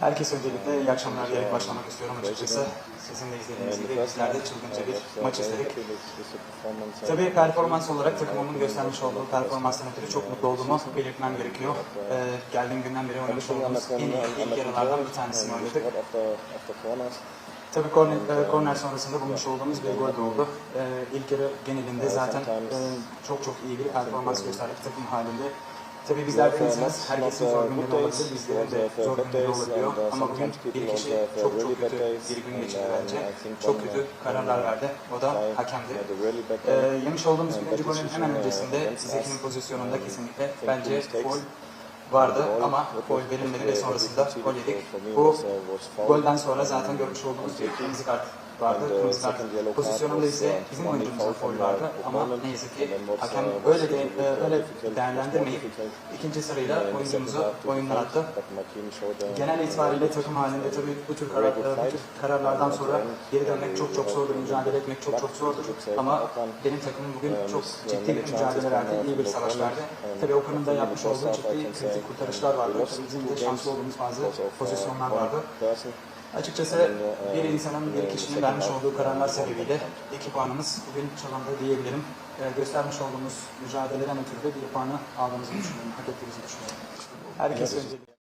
Herkese öncelikle iyi akşamlar diyerek başlamak istiyorum açıkçası. Sizin de izlediğiniz gibi bizler de çılgınca bir maç izledik. Tabii performans olarak takımımın göstermiş olduğu performanstan ötürü çok mutlu olduğumu belirtmem gerekiyor. Ee, geldiğim günden beri oynamış olduğumuz en iyi ilk yarılardan bir tanesini oynadık. Tabii korner, e, korner sonrasında bulmuş olduğumuz bir gol de oldu. Ee, ilk yarı genelinde zaten e, çok çok iyi bir performans gösterdik takım halinde. Tabii bizler de insanız. Herkesin zor günleri olabilir. Bizlerin de zor günleri olabiliyor. Ama bugün bir kişi çok çok kötü bir gün geçirdi bence. Çok kötü kararlar verdi. O da hakemdi. Ee, yemiş olduğumuz birinci golün hemen öncesinde Zeki'nin pozisyonunda kesinlikle bence gol vardı ama gol verilmedi ve sonrasında gol yedik. Bu golden sonra zaten görmüş olduğumuz bir kırmızı kart vardı. Kırmızı kart. Pozisyonunda ise bizim oyuncumuzun foul vardı. ama ne yazık ki hakem öyle de e, öyle değerlendirmeyip ikinci sırayla oyuncumuzu oyundan attı. Genel itibariyle takım halinde tabii bu tür, karar, bu tür kararlardan sonra geri dönmek çok çok zordur, mücadele etmek çok çok zordur. Ama benim takımım bugün çok ciddi bir mücadele verdi, iyi bir savaş verdi. Tabii Okan'ın da yapmış olduğu ciddi kritik kurtarışlar vardı. Bizim de şanslı olduğumuz bazı pozisyonlar vardı. Açıkçası bir insanın, bir kişinin vermiş olduğu kararlar sebebiyle iki puanımız bugün çalındı diyebilirim. Ee, göstermiş olduğumuz mücadeleden ötürü de bir puanı aldığımızı düşünüyorum, hak ettiğimizi düşünüyorum. Herkes öncelikle